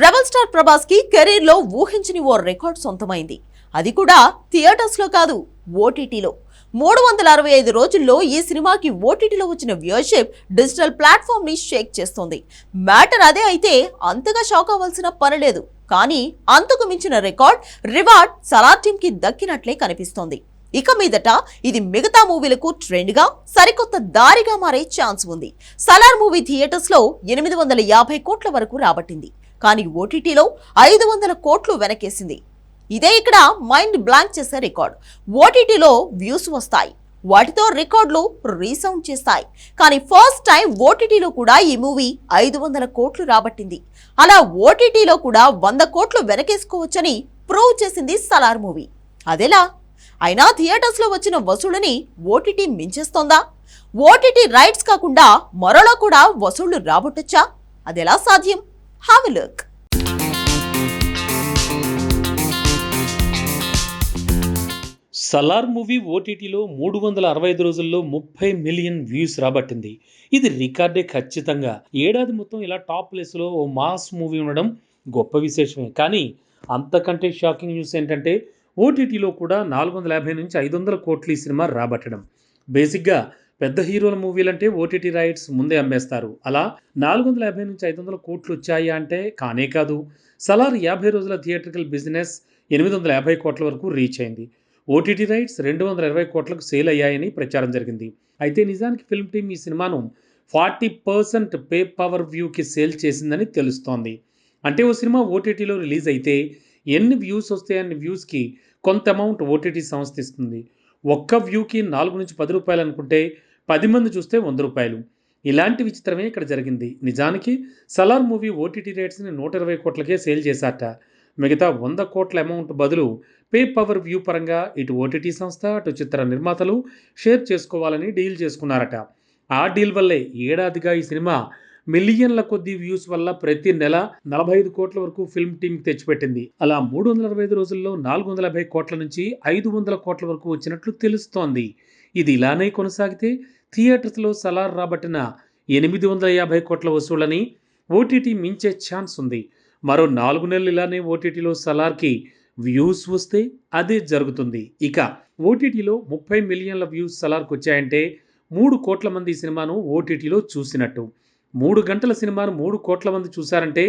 Rebel star ప్రభాస్కి కెరీర్లో ఊహించని ఓ record సొంతమైంది. అది కూడా థియేటర్స్లో కాదు ఓటీటీలో మూడు వందల అరవై ఐదు రోజుల్లో ఈ సినిమాకి ఓటీటీలో వచ్చిన వ్యూషిప్ డిజిటల్ ప్లాట్ఫామ్ని షేక్ చేస్తుంది. మ్యాటర్ అదే అయితే అంతగా షాక్ అవ్వాల్సిన పని లేదు. కానీ అంతకు మించిన రికార్డ్ రివార్డ్ సలార్ టీమ్కి దక్కినట్లే కనిపిస్తోంది. ఇక మీదట ఇది మిగతా మూవీలకు ట్రెండ్గా సరికొత్త దారిగా మారే ఛాన్స్ ఉంది. సలార్ మూవీ థియేటర్స్లో ఎనిమిది వందల యాభై కోట్ల వరకు రాబట్టింది. కానీ ఓటీటీలో ఐదు వందల కోట్లు వెనకేసింది. ఇదే ఇక్కడ మైండ్ బ్లాంక్ చేసే రికార్డ్. ఓటీటీలో వ్యూస్ వస్తాయి. వాటితో రికార్డులు రీసౌండ్ చేస్తాయి. కానీ ఫస్ట్ టైం ఓటీటీలో కూడా ఈ మూవీ ఐదు వందల కోట్లు రాబట్టింది. అలా ఓటీటీలో కూడా వంద కోట్లు వెనకేసుకోవచ్చని ప్రూవ్ చేసింది సలార్ మూవీ. అదెలా? అయినా థియేటర్స్లో వచ్చిన వసూళ్ళని ఓటీటీ మించేస్తోందా? ఓటీటీ రైట్స్ కాకుండా మరోలా కూడా వసూళ్ళు రాబట్టొచ్చా? అదెలా సాధ్యం? హావ్ లుక్ సలార్ మూవీ ఓటీటీలో మూడు వందల అరవై ఐదు రోజుల్లో ముప్పై మిలియన్ వ్యూస్ రాబట్టింది. ఇది రికార్డే ఖచ్చితంగా. ఏడాది మొత్తం ఇలా టాప్ ప్లేస్లో ఓ మాస్ మూవీ ఉండడం గొప్ప విశేషమే. కానీ అంతకంటే షాకింగ్ న్యూస్ ఏంటంటే ఓటీటీలో కూడా నాలుగు వందల యాభై నుంచి ఐదు వందల కోట్లు ఈ సినిమా రాబట్టడం. బేసిక్గా పెద్ద హీరోల మూవీలంటే ఓటీటీ రైట్స్ ముందే అమ్మేస్తారు. అలా నాలుగు వందల యాభై నుంచి ఐదు వందల కోట్లు వచ్చాయి అంటే కానే కాదు. సలార్ యాభై రోజుల థియేట్రికల్ బిజినెస్ ఎనిమిది వందల యాభై కోట్ల వరకు రీచ్ అయింది. ఓటీటీ రైట్స్ రెండు వందల ఇరవై కోట్లకు సేల్ అయ్యాయని ప్రచారం జరిగింది. అయితే నిజానికి ఫిల్మ్ టీమ్ ఈ సినిమాను ఫార్టీ పర్సెంట్ పే పవర్ వ్యూకి సేల్ చేసిందని తెలుస్తోంది. అంటే ఓ సినిమా ఓటీటీలో రిలీజ్ అయితే ఎన్ని వ్యూస్ వస్తాయని వ్యూస్కి కొంత అమౌంట్ ఓటీటీ సంస్థ ఇస్తుంది. ఒక్క వ్యూకి నాలుగు నుంచి పది రూపాయలు అనుకుంటే పది మంది చూస్తే వంద రూపాయలు. ఇలాంటి విచిత్రమే ఇక్కడ జరిగింది. నిజానికి సలార్ మూవీ ఓటీటీ రేట్స్ని నూట ఇరవై కోట్లకే సేల్ చేశాట మిగతా వంద కోట్ల అమౌంట్ బదులు పే పవర్ వ్యూ పరంగా ఇటు ఓటీటీ సంస్థ అటు చిత్ర నిర్మాతలు షేర్ చేసుకోవాలని డీల్ చేసుకున్నారట. ఆ డీల్ వల్లే ఏడాదిగా ఈ సినిమా మిలియన్ల కొద్ది వ్యూస్ వల్ల ప్రతి నెల నలభై ఐదు కోట్ల వరకు ఫిల్మ్ టీమ్ తెచ్చిపెట్టింది. అలా మూడు వందల అరవై ఐదు రోజుల్లో నాలుగు వందల యాభై కోట్ల నుంచి ఐదు వందల కోట్ల వరకు వచ్చినట్లు తెలుస్తోంది. ఇది ఇలానే కొనసాగితే థియేటర్స్లో సలార్ రాబట్టిన ఎనిమిది వందల యాభై కోట్ల వసూళ్ళని ఓటీటీ మించే ఛాన్స్ ఉంది. మరో నాలుగు నెలలు ఇలానే ఓటీటీలో సలార్కి వ్యూస్ వస్తే అదే జరుగుతుంది. ఇక ఓటీటీలో ముప్పై మిలియన్ల వ్యూస్ సలార్కి వచ్చాయంటే మూడు కోట్ల మంది ఈ సినిమాను ఓటీటీలో చూసినట్టు. మూడు గంటల సినిమాను మూడు కోట్ల మంది చూశారంటే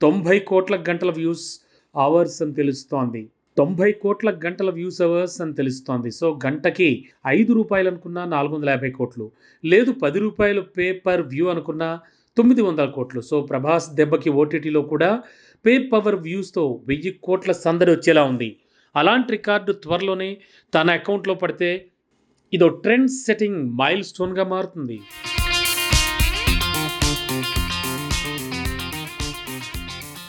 తొంభై కోట్ల గంటల వ్యూస్ అవర్స్ అని తెలుస్తోంది. తొంభై కోట్ల గంటల వ్యూస్ అవర్స్ అని తెలుస్తోంది. సో గంటకి ఐదు రూపాయలు అనుకున్నా నాలుగు వందల యాభై కోట్లు. లేదు పది రూపాయలు పే పర్ వ్యూ అనుకున్నా తొమ్మిది వందల కోట్లు. సో ప్రభాస్ దెబ్బకి ఓటీటీలో కూడా పే పవర్ వ్యూస్తో వెయ్యి కోట్ల సందడి వచ్చేలా ఉంది. అలాంటి రికార్డు త్వరలోనే తన అకౌంట్లో పడితే ఇదో ట్రెండ్ సెట్టింగ్ మైల్ స్టోన్గా మారుతుంది.